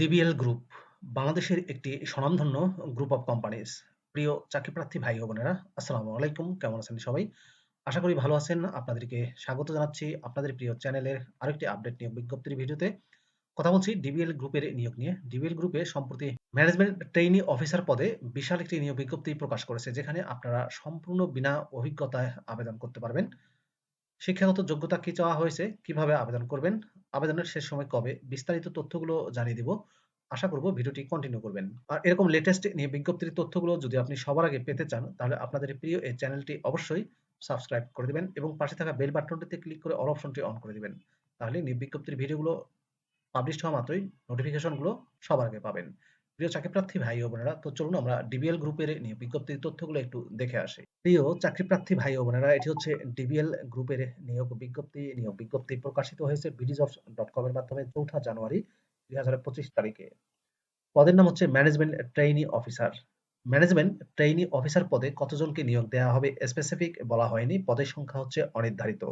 DBL group বাংলাদেশের একটি স্বনামধন্য গ্রুপ অফ কোম্পানিজ প্রিয় চাকরিপ্রার্থী ভাই বোনেরা, আসসালামু আলাইকুম। কেমন আছেন সবাই? আশা করি ভালো আছেন। আপনাদেরকে স্বাগত জানাচ্ছি আপনাদের প্রিয় চ্যানেলের আরেকটি আপডেট নিয়োগ বিজ্ঞপ্তির ভিডিওতে। কথা বলছি ডিবিএল গ্রুপের নিয়োগ নিয়ে। ডিবিএল গ্রুপে সম্প্রতি ম্যানেজমেন্ট ট্রেইনি অফিসার পদে বিশাল একটি নিয়োগ বিজ্ঞপ্তি প্রকাশ করেছে, যেখানে আপনারা সম্পূর্ণ বিনা অভিজ্ঞতায় আবেদন করতে পারবেন। শিক্ষাগত যোগ্যতা কি চাওয়া হয়েছে, কীভাবে আবেদন করবেন, আবেদনের শেষ সময় কবে, বিস্তারিত তথ্যগুলো জানিয়ে দিব। আশা করব ভিডিওটি কন্টিনিউ করবেন। আর এরকম লেটেস্ট নিয়ে বিজ্ঞপ্তির তথ্যগুলো যদি আপনি সবার আগে পেতে চান, তাহলে আপনাদের প্রিয় এই চ্যানেলটি অবশ্যই সাবস্ক্রাইব করে দিবেন এবং পাশে থাকা বেল বাটনটিতে ক্লিক করে অল অপশনটি অন করে দিবেন। তাহলে নিয়োগ বিজ্ঞপ্তির ভিডিওগুলো পাবলিশ হওয়া মাত্রই নোটিফিকেশনগুলো সবার আগে পাবেন। প্রিয় চাকরিপ্রার্থী ভাই ও বোনেরা, তো চলুন আমরা ডিবিএল গ্রুপের বিজ্ঞপ্তির তথ্যগুলো একটু দেখে আসি। প্রিয় চাকরিপ্রার্থী ভাই ও বোনেরা, এটি হচ্ছে ডিবিএল গ্রুপের নিয়োগ বিজ্ঞপ্তি। নিয়োগ বিজ্ঞপ্তি প্রকাশিত হয়েছে বিডিজব ডট কম এর মাধ্যমে চৌঠা জানুয়ারি দুই হাজার পঁচিশ তারিখে। পদের নাম হচ্ছে management trainee officer management trainee officer পদে কতজনকে নিয়োগ দেওয়া হবে স্পেসিফিক বলা হয়নি। পদের সংখ্যা হচ্ছে অনির্ধারিত।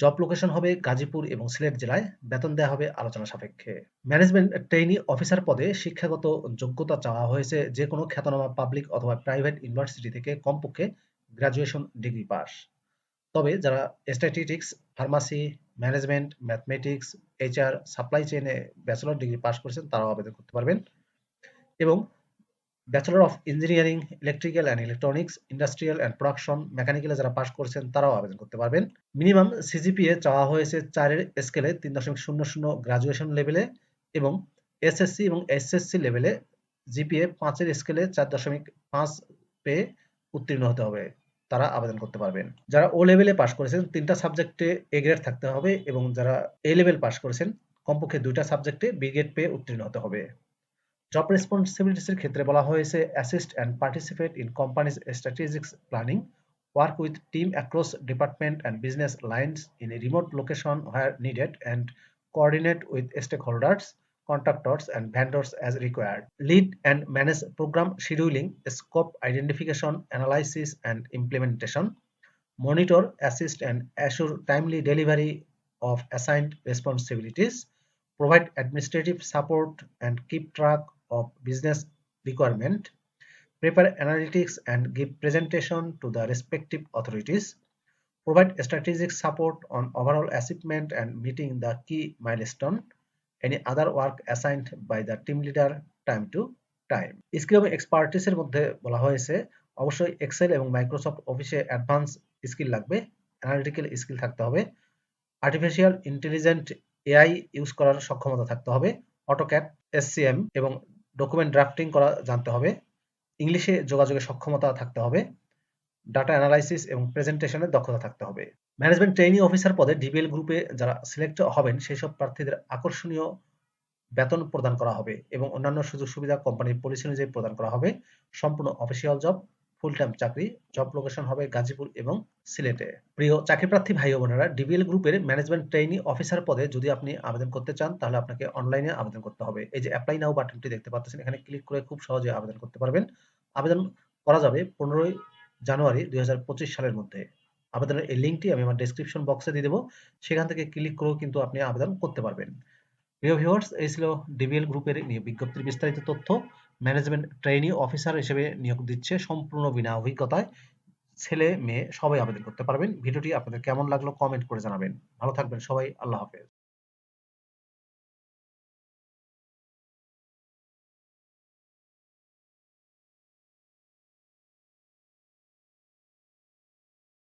জব লোকেশন হবে গাজীপুর এবং সিলেট জেলায়। বেতন দেওয়া হবে আলোচনা সাপেক্ষে। ম্যানেজমেন্ট ট্রেইনি অফিসার পদে শিক্ষাগত যোগ্যতা চাওয়া হয়েছে যে কোনো খ্যাতনামা পাবলিক অথবা প্রাইভেট ইউনিভার্সিটি থেকে কমপক্ষে গ্রাজুয়েশন ডিগ্রি পাস তবে যারা statistics pharmacy management mathematics HR supply চেইনে bachelor degree pass করেছেন তারাও আবেদন করতে পারবেন। এবং bachelor of engineering electrical and electronics industrial and production মেকানিক্যালে যারা পাশ করেছেন, তারাও আবেদন করতে পারবেন। মিনিমাম সিজিপিএ চাওয়া হয়েছে চারের স্কেলে তিন দশমিক শূন্য শূন্য গ্রাজুয়েশন লেভেলে এবং এসএসসি এবং এসএসসি লেভেলে জিপিএ পাঁচের স্কেলে চার দশমিক পাঁচ পেয়ে উত্তীর্ণ হতে হবে, তারা আবেদন করতে পারবেন। যারা ও লেভেলে পাশ করেছেন, তিনটা সাবজেক্টে এ গ্রেড থাকতে হবে এবং যারা এ লেভেল পাশ করেছেন, কমপক্ষে দুইটা সাবজেক্টে বি গ্রেড পেয়ে উত্তীর্ণ হতে হবে। জব রেসপন্সিবিলিটিসের ক্ষেত্রে বলা হয়েছে assist and participate in companies strategic planning work with team across department and business lines in a remote location where needed and coordinate with stakeholders contractors and vendors as required lead and manage programme scheduling scope identification analysis and implementation monitor assist and assure timely delivery of assigned responsibilities Provide administrative support and keep track of business requirement, prepare analytics and give presentation to the respective authorities, provide strategic support on overall achievement and meeting the key milestone, any other work assigned by the team leader time to time skill এবং এক্সপার্টিসের মধ্যে বলা হয়েছে অবশ্যই Excel এবং Microsoft অফিসে advance skill লাগবে analytical skill থাকতে হবে আর্টিফিশিয়াল ইন্টেলিজেন্ট এআই ইউজ করার সক্ষমতা থাকতে হবে অটোক্যাট এসসিএম এবং ডকুমেন্ট ড্রাফটিং করা জানতে হবে ইংলিশে যোগাযোগের সক্ষমতা থাকতে হবে ডাটা অ্যানালাইসিস এবং প্রেজেন্টেশনের দক্ষতা থাকতে হবে। ম্যানেজমেন্ট ট্রেনিং অফিসার পদে ডিবিএল গ্রুপে যারা সিলেক্ট হবেন সেই সব প্রার্থীদের আকর্ষণীয় বেতন প্রদান করা হবে এবং অন্যান্য সুযোগ সুবিধা কোম্পানির পলিসি অনুযায়ী প্রদান করা হবে, সম্পূর্ণ অফিসিয়াল জব ফুল টাইম চাকরি জব লোকেশন হবে গাজীপুর এবং সিলেটে। প্রিয় চাকরি প্রার্থী ভাই বোনেরা ডিবিএল গ্রুপের ম্যানেজমেন্ট ট্রেইনি অফিসার পদে যদি আপনি আবেদন করতে চান, তাহলে আপনাকে অনলাইনে আবেদন করতে হবে। এই যে অ্যাপ্লাই নাও বাটনটি দেখতে পাচ্ছেন, এখানে ক্লিক করে খুব সহজে আবেদন করতে পারবেন। আবেদন করা যাবে পনেরোই জানুয়ারি দুই হাজার পঁচিশ সালের মধ্যে। আবেদনের এই লিঙ্কটি আমি আমার ডেসক্রিপশন বক্সে দিয়ে দেবো। সেখান থেকে ক্লিক করেও কিন্তু আপনি আবেদন করতে পারবেন। প্রিয় ভিউয়ার্স এই ছিল ডিবিএল গ্রুপের বিজ্ঞপ্তির বিস্তারিত তথ্য। ম্যানেজমেন্ট ট্রেনি অফিসার হিসেবে নিয়োগ দিচ্ছে সম্পূর্ণ বিনা অভিজ্ঞতায় ছেলে, মেয়ে, সবাই আবেদন করতে পারবেন। ভিডিওটি আপনাদের কেমন লাগল কমেন্ট করে জানাবেন। ভালো থাকবেন সবাই, আল্লাহ হাফেজ।